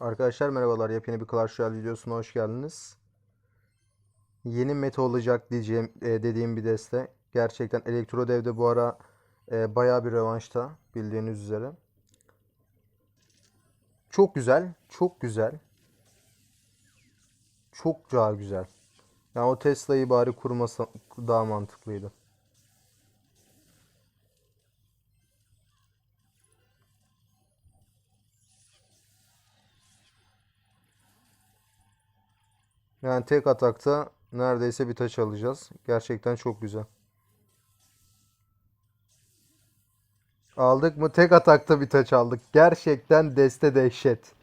Arkadaşlar merhabalar. Yepyeni bir Clash Royale videosuna hoş geldiniz. Yeni meta olacak diyeceğim e, dediğim bir deste. Gerçekten Elektro Dev'de bu ara e, bayağı bir revanşta bildiğiniz üzere. Çok güzel, çok güzel. Çok daha güzel. Yani o Tesla'yı bari kurmasa daha mantıklıydı. Yani tek atakta neredeyse bir taç alacağız. Gerçekten çok güzel. Aldık mı? Tek atakta bir taç aldık. Gerçekten deste dehşet.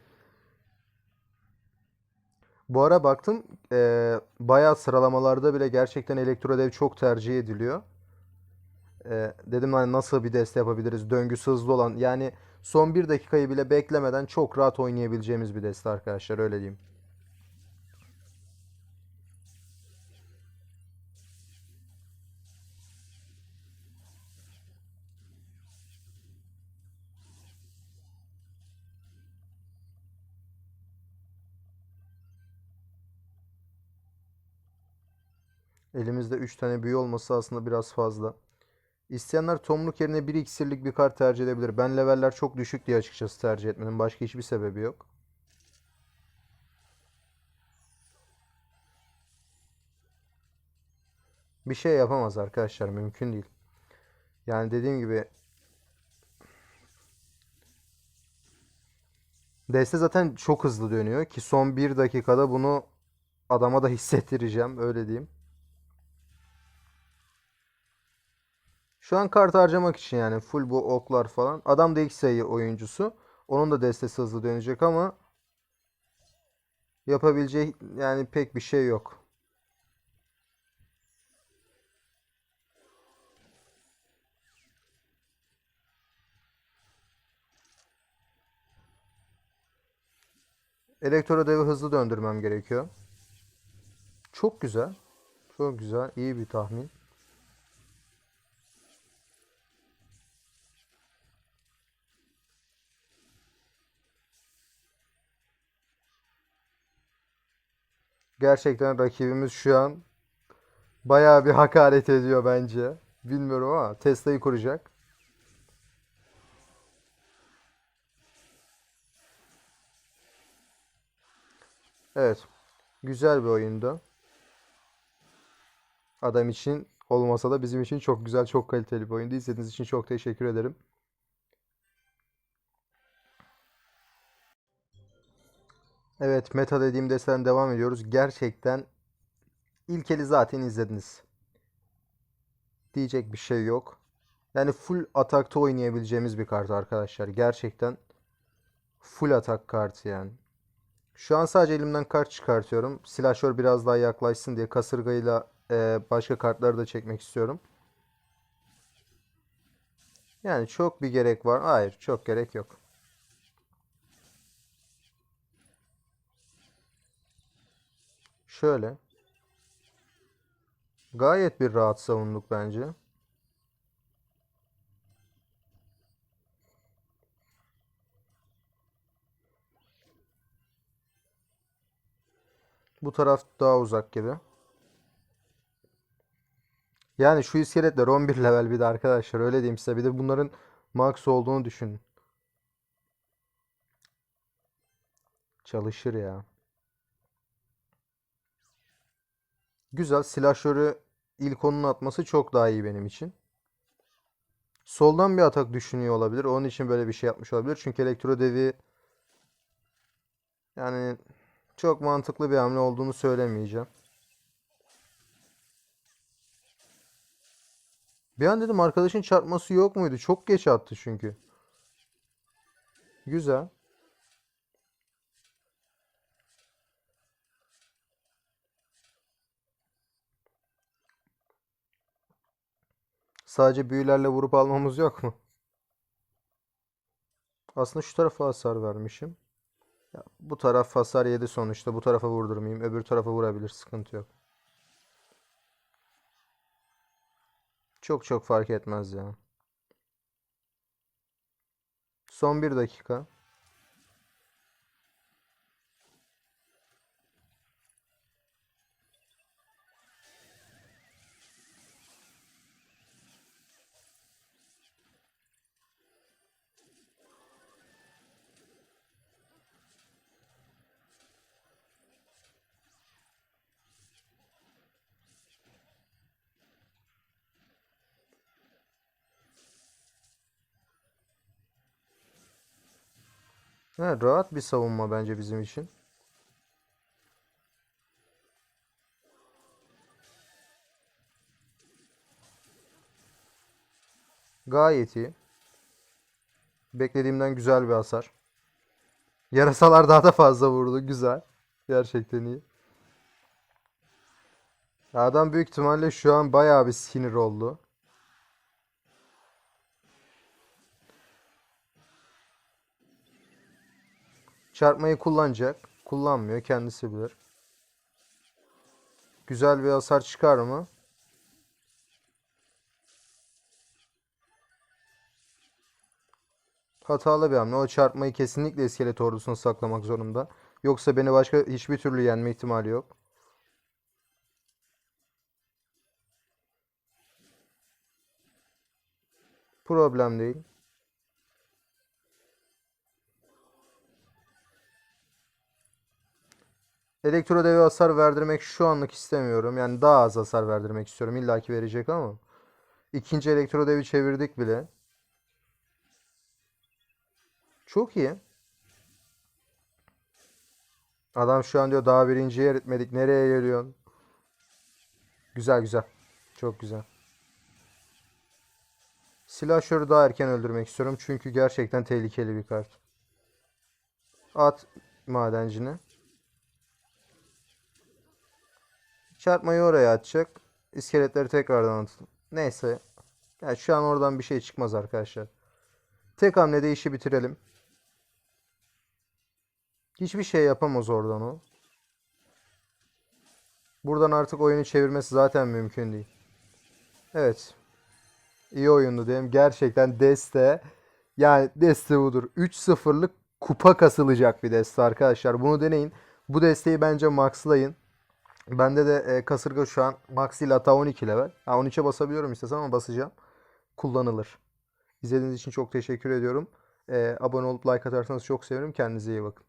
Bu ara baktım eee bayağı sıralamalarda bile gerçekten Elektrodev çok tercih ediliyor. Eee, dedim hani nasıl bir deste yapabiliriz? Döngüsü hızlı olan yani son bir dakikayı bile beklemeden çok rahat oynayabileceğimiz bir deste arkadaşlar öyle diyeyim. Elimizde 3 tane büyü olması aslında biraz fazla. İsteyenler tomruk yerine 1 iksirlik bir kart tercih edebilir. Ben leveller çok düşük diye açıkçası tercih etmedim. Başka hiçbir sebebi yok. Bir şey yapamaz arkadaşlar. Mümkün değil. Yani dediğim gibi deste zaten çok hızlı dönüyor ki son 1 dakikada bunu adama da hissettireceğim. Öyle diyeyim. Şu an kart harcamak için yani full bu oklar falan. Adam da ilk sayı oyuncusu. Onun da destesi hızlı dönecek ama yapabileceği yani pek bir şey yok. Elektro devi hızlı döndürmem gerekiyor. Çok güzel. Çok güzel. İyi bir tahmin. Gerçekten rakibimiz şu an bayağı bir hakaret ediyor bence. Bilmiyorum ama Tesla'yı kuracak. Evet. Güzel bir oyundu. Adam için olmasa da bizim için çok güzel, çok kaliteli bir oyundu. İzlediğiniz için çok teşekkür ederim. Evet, meta dediğim desten devam ediyoruz. Gerçekten ilk eli zaten izlediniz. Diyecek bir şey yok. Yani full atakta oynayabileceğimiz bir kart arkadaşlar. Gerçekten full atak kartı yani. Şu an sadece elimden kart çıkartıyorum. Silahşör biraz daha yaklaşsın diye kasırgayla e, başka kartları da çekmek istiyorum. Yani çok bir gerek var. Hayır, çok gerek yok. Şöyle. Gayet bir rahat savunduk bence. Bu taraf daha uzak gibi. Yani şu iskeletler 11 level bir de arkadaşlar öyle diyeyim size. Bir de bunların max olduğunu düşünün. Çalışır ya. Güzel. Silahşörü ilk onun atması çok daha iyi benim için. Soldan bir atak düşünüyor olabilir. Onun için böyle bir şey yapmış olabilir. Çünkü elektro devi yani çok mantıklı bir hamle olduğunu söylemeyeceğim. Bir an dedim arkadaşın çarpması yok muydu? Çok geç attı çünkü. Güzel. Sadece büyülerle vurup almamız yok mu? Aslında şu tarafa hasar vermişim. Ya, bu taraf hasar yedi sonuçta. Bu tarafa vurdurmayayım. Öbür tarafa vurabilir. Sıkıntı yok. Çok çok fark etmez ya. Son bir dakika. Evet, rahat bir savunma bence bizim için. Gayet iyi. Beklediğimden güzel bir hasar. Yarasalar daha da fazla vurdu. Güzel. Gerçekten iyi. Adam büyük ihtimalle şu an bayağı bir sinir oldu. Çarpmayı kullanacak. Kullanmıyor. Kendisi bilir. Güzel bir hasar çıkar mı? Hatalı bir hamle. O çarpmayı kesinlikle iskelet ordusuna saklamak zorunda. Yoksa beni başka hiçbir türlü yenme ihtimali yok. Problem değil. Elektro deve hasar verdirmek şu anlık istemiyorum. Yani daha az hasar verdirmek istiyorum. İlla ki verecek ama. İkinci elektro devi çevirdik bile. Çok iyi. Adam şu an diyor daha birinciyi eritmedik. Nereye geliyorsun? Güzel güzel. Çok güzel. Slasher'ı daha erken öldürmek istiyorum. Çünkü gerçekten tehlikeli bir kart. At madencini. Çarpmayı oraya atacak. İskeletleri tekrardan atın. Neyse. Yani şu an oradan bir şey çıkmaz arkadaşlar. Tek hamlede işi bitirelim. Hiçbir şey yapamaz oradan o. Buradan artık oyunu çevirmesi zaten mümkün değil. Evet. İyi oyundu diyeyim. Gerçekten deste yani deste budur. 3-0'lık kupa kasılacak bir deste arkadaşlar. Bunu deneyin. Bu desteği bence maxlayın. Bende de e, kasırga şu an max ile hatta 12 level. Ha, 13'e basabiliyorum istesem ama basacağım. Kullanılır. İzlediğiniz için çok teşekkür ediyorum. E, abone olup like atarsanız çok sevinirim. Kendinize iyi bakın.